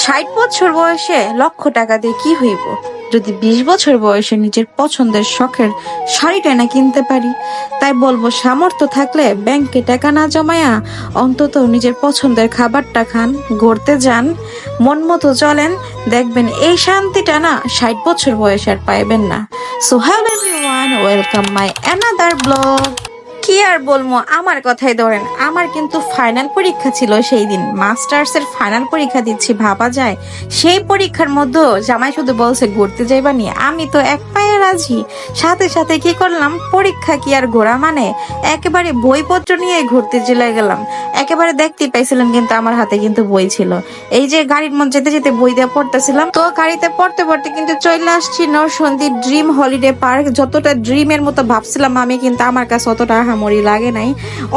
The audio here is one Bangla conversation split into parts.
ষাট বছর বয়সে লক্ষ টাকা দিয়ে কি হইব? যদি বিশ বছর বয়সে নিজের পছন্দের শখের শাড়িটা না কিনতে পারি, তাই বলব সামর্থ্য থাকলে ব্যাংকে টাকা না জমায়া অন্তত নিজের পছন্দের খাবারটা খান ঘুরতে যান, মন মতো চলেন, দেখবেন এই শান্তিটা না ষাট বছর বয়সে আর পাইবেন না। So hello everyone welcome my another blog কি আর বলব? আমার কথাই ধরেন। আমার কিন্তু ফাইনাল পরীক্ষা ছিল সেই দিন। মাস্টার্স এর ফাইনাল পরীক্ষা দিচ্ছি, ভাবা যায়। সেই পরীক্ষার মধ্যে জামাই শুধু বলছে, ঘুরতে যাইবা নি? আমি তো এক পায়ে রাজি। সাথে সাথে কি করলাম? পরীক্ষা কি আর ঘোরা মানে? একেবারে বইপত্র নিয়ে ঘুরতে চলে গেলাম। একেবারে দেখতে পাইছিলেন কিন্তু আমার হাতে কিন্তু বই ছিল। এই যে গাড়ির মধ্যে যেতে যেতে বই দিয়ে পড়তেছিলাম, তো গাড়িতে পড়তে পড়তে কিন্তু চলে আসছি নরসন্দী ড্রিম হলিডে পার্ক যতটা ড্রিমের মতো ভাবছিলাম আমি, কিন্তু আমার কাছে অতটা আহামরি লাগে নাই।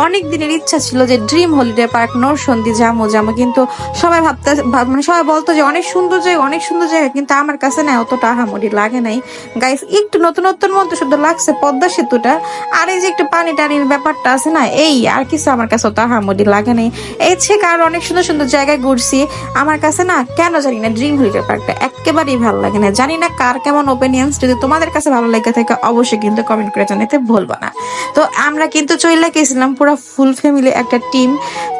অনেক দিনের ইচ্ছা ছিল যে ড্রিম হলিডে পার্ক নরসন্দী যাব যাব, কিন্তু সবাই ভাবতে মানে সবাই বলতো যে অনেক সুন্দর জায়গা, অনেক সুন্দর জায়গা, কিন্তু আমার কাছে না অতটা আহামরি লাগে নাই। গাইস একটু নতুনত্বের মধ্যে শুধু লাগছে পদ্মা সেতুটা, আর এই যে একটু পানি টানির ব্যাপারটা আছে না, এই আর কিছু আমার কাছে অত আহামরি লাগে নাই। এই থেকে আর অনেক সুন্দর সুন্দর জায়গায় ঘুরছি। আমার কাছে না কেন জানি না ড্রিম হলিডে পার্কটা একেবারেই ভালো লাগে না। জানি না কার কেমন ওপিনিয়ন্স যদি তোমাদের কাছে ভালো লেগে থাকে, অবশ্যই কিন্তু কমেন্ট করে জানাতে ভুলবো না। তো আমরা কিন্তু চইলা গেছিলাম পুরো ফুল ফ্যামিলি একটা টিম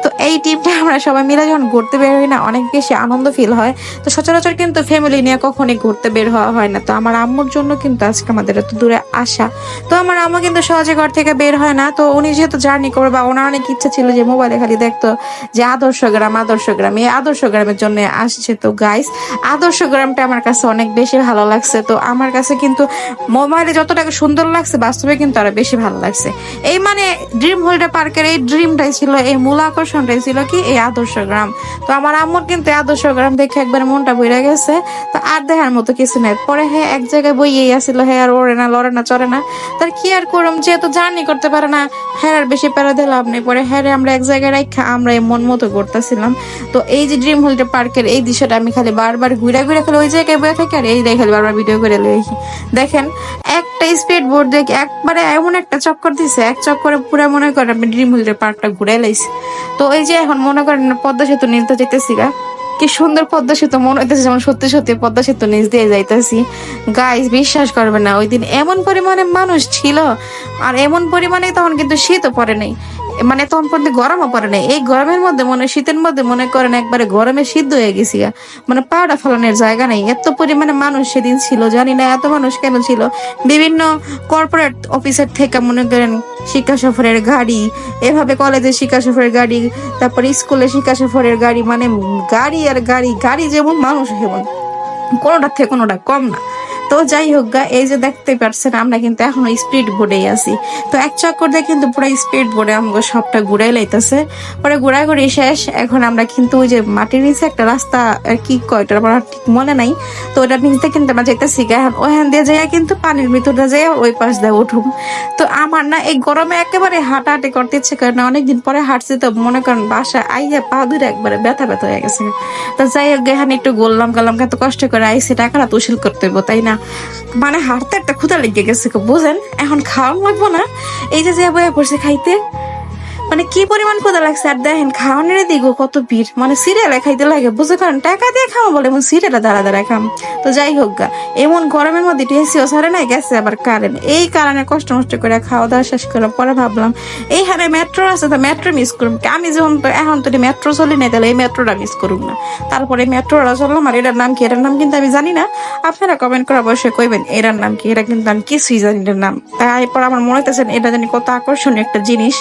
তো এই টিমটা আমরা সবাই মিলে যখন ঘুরতে বের হই না, অনেক বেশি আনন্দ ফিল হয়। তো সচরাচর কিন্তু ফ্যামিলি নিয়ে কখনই ঘুরতে বের হওয়া হয় না। তো আমার আম্মুর জন্য কিন্তু আজকে আমাদের এত দূরে আসা। তো আমার আম্মু কিন্তু সহজে ঘর থেকে বের হয় না। তো উনি যেহেতু জার্নি করবে বা ওনার অনেক ইচ্ছা ছিল যে মোবাইলে খালি দেখতো যে আদর্শ গ্রাম আদর্শ গ্রাম। এই আদর্শ গ্রামের জন্য আসছে। তো গাইস আদর্শ গ্রামটা আমার কাছে অনেক বেশি ভালো লাগছে। তো আমার কাছে কিন্তু মোবাইলে যতটাকে সুন্দর লাগছে, বাস্তবে কিন্তু আরও বেশি ভালো লাগছে। এই মানে ড্রিম হলিডে পার্কের এই ড্রিমটাই ছিল এই মূল আকর্ষণটাই ছিল কি, এই আদর্শ গ্রাম। তো আমার আম্মুর কিন্তু আদর্শ গ্রাম দেখে একবার মনটা বইরা গেছে। তো আর দেখার মতো কিছু নাই। পরে হ্যাঁ এক জায়গায় বইয়েই আসছিল হ্যাঁ আর ওড়ে না, লড়ে না, চড়ে না। তার কি আর করম যেহেতু জার্নি করতে পারে না হ্যাঁ আর বেশি প্যারা দিয়ে লাভ নেই। পরে হ্যাঁ আমরা এক জায়গায় রাখা আমরা এই মন মতো করতেছিলাম তো এই যে ড্রিম হলিডে পার্কের এই দৃশ্যটা আমি খালি বারবার ঘুরে ঘুরে খালি ওই জায়গায় বয়ে থাকি, আর এই খালি বারবার ভিডিও করে লই দেখেন, একটা স্পিড বোর্ড দেখে একবারে এমন একটা চক্কর দিছে, এক চক্করে পুরো মনে করেন আমি ড্রিম হলিডে পার্কটা ঘুরে লাইছি। তো এই যে এখন মনে করেন পদ্মা সেতু নিতে যেতেছি গা। কি সুন্দর পদ্মা সেতু মনে হইতেছে, যেমন সত্যি সত্যি পদ্মা সেতু নিচ দিয়ে যাইতেছি। গাইস বিশ্বাস করবে না, ওই দিন এমন পরিমাণে মানুষ ছিল, আর এমন পরিমাণে তখন কিন্তু শীতও পড়ে নাই। মানে তখন পর্যন্ত গরমও পড়ে নাই। এই গরমের মধ্যে মনে, শীতের মধ্যে মনে করেন একবারে গরমে সিদ্ধ হয়ে গেছি। মানে পাউডা ফলানোর জায়গা নেই। এত পরিমাণে মানুষ সেদিন ছিল, জানি না এত মানুষ কেন ছিল। বিভিন্ন কর্পোরেট অফিসের থেকে মনে করেন শিক্ষা সফরের গাড়ি, এভাবে কলেজে শিক্ষা সফরের গাড়ি, তারপরে স্কুলে শিক্ষা সফরের গাড়ি মানে গাড়ি আর গাড়ি গাড়ি যেমন মানুষ যেমন কোনোটার থেকে কোনোটা কম না। তো যাই হোক গা, এই যে দেখতে পারছেন, আমরা কিন্তু এখনও স্পিড বোর্ডেই আছি। তো এক চক্কর দিয়ে কিন্তু পুরো স্পিড বোর্ডে আমাকে সবটা ঘুরাই লাইতেছে। পরে ঘোরাঘুরি শেষ, এখন আমরা কিন্তু ওই যে মাটির নিচে একটা রাস্তা, আর কি কয় ওটা আমার ঠিক মনে নাই। তো ওটার নিচে কিন্তু আমরা যাইতেছি গা, এখন ওখান দিয়ে যাইয়া কিন্তু পানির ভিতরে যাইয়া ওই পাশ দিয়ে উঠুম। তো আমার না এই গরমে একেবারে হাঁটাহাঁটি করতে ইচ্ছে করে না, অনেকদিন পরে হাঁটছি তো মনে করেন বাসা আইয়া পা দূরে একবারে ব্যথা ব্যথা হয়ে গেছে তো যাই হোক এখানে একটু গোললাম গেলাম কত কষ্ট করে আইসে, টাকাটা তো উসুল করতে হইব, তাই না? মানে হাঁটতে একটা ক্ষুদা লেগে গেছে বোঝেন? এখন খাওয়া লাগবো না। এই যে যে বয়ে পড়ছে খাইতে মানে কি পরিমাণ ক্ষুদা লাগছে? আর দেখেন, খাওয়ানোর দিগো কত ভিড়। মানে সিরিয়ালে খাইতে লাগে বুঝতে পারেন টাকা দিয়ে খাওয়া বলে এমন সিরিয়ালে দাঁড়া দাঁড়া খাম। তো যাই হোক গা, এমন গরমের মধ্যে টেসিও সারে নাই, গেছে আবার কারেন্ট এই কারণে কষ্ট মষ্ট করে খাওয়া দাওয়া শেষ করলাম। পরে ভাবলাম, এই হারে মেট্রো আছে, তো মেট্রো মিস করুম। আমি যখন এখন তো মেট্রো চলি নাই, তাহলে এই মেট্রোটা মিস করুম না। তারপরে মেট্রোটা চললাম, আর এটার নাম কি? এটার নাম কিন্তু আমি জানি না। আপনারা কমেন্ট করে অবশ্যই কইবেন, এটার নাম কি? এটা কিন্তু আমি কিছুই জানি এটার নাম। তাই পর আমার মনে হইতেছে এটা জানি কত আকর্ষণীয় একটা জিনিস।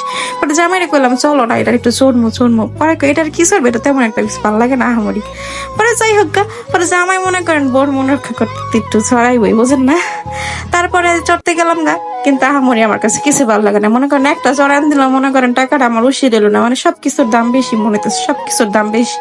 পরে করলাম চলো না এটা একটু চড়মু চড়মু। পরে এটার কি চলবে এটা তেমন একটা কিছু ভালো লাগে না আহামরি। পরে যাই হোক গা, পরে জামাই মনে করেন বড় মনে রক্ষা করতে একটু ছড়াই বই বোঝেন না? তারপরে চড়তে গেলাম গা কিন্তু আহামরি আমার কাছে কিছু ভালো লাগে না। মনে করেন একটা চড়ান দিলাম, মনে করেন টাকাটা আমার উসিয়ে দিল না। মানে সবকিছুর দাম বেশি মনে হইতেছে, সবকিছুর দাম বেশি।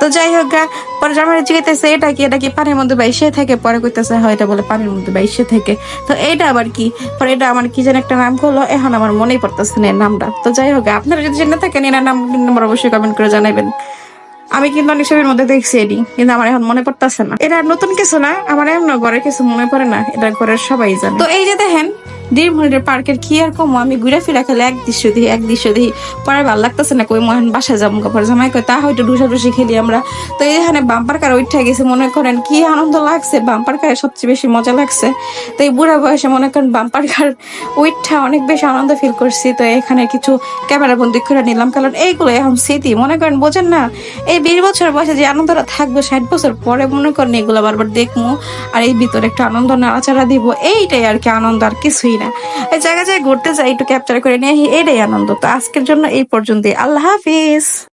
তো যাই হোক গা, পরে জামাই জিজ্ঞেস এটা কি এটা কি পানির মধ্যে বাইশে থাকে? পরে কইতেছে, হয়, এটা বলে পানির মধ্যে বাইশে থাকে। তো এইটা আবার কি? পরে এটা আমার কি যেন একটা নাম করল, এখন আমার মনেই পড়তেছে না নামটা। তো যাই হোক আপনারা যদি জেনে থাকেন এনার নাম আমার অবশ্যই কমেন্ট করে জানাবেন আমি কিন্তু অনেক ছবির মধ্যে দেখছি এটি, কিন্তু আমার এখন মনে পড়তেছে না। এটা নতুন কিছু না, আমার এমন ঘরের কিছু মনে পড়ে না, এটা ঘরের সবাই জানে। তো এই যে দেখেন দেড় পার্কের কি আর কমো? আমি ঘুরে ফিরে খেলে এক দৃশ্য দিই এক দৃশ্য দিই পরে ভালো লাগতেছে না, কই মহান বাসা যাব পরে জামাই কয় তা হয়তো ডুসা ডুসি খেলি আমরা। তো এখানে বাম্পার কার উঠে গেছে, মনে করেন কি আনন্দ লাগছে? বাম্পার কারে সবচেয়ে বেশি মজা লাগছে। তো এই বুড়া বয়সে মনে করেন বাম্পার কার উইঠা অনেক বেশি আনন্দ ফিল করছি। তো এখানে কিছু ক্যামেরা বন্দি করে নিলাম, কারণ এইগুলো এখন স্মৃতি। মনে করেন বোঝেন না, এই বিশ বছর বয়সে যে আনন্দটা থাকবে, ষাট বছর পরে মনে করেন এগুলো বারবার দেখব আর এই ভিতরে একটা আনন্দ, নাড়াচাড়া দিব, এইটাই আর কি আনন্দ, আর কিছুই না। জায়গা জায়গায় ঘুরতে যাই, একটু ক্যাপচার করে নিয়ে এটাই আনন্দ। তো আজকের জন্য এই পর্যন্তই। আল্লাহ হাফিজ।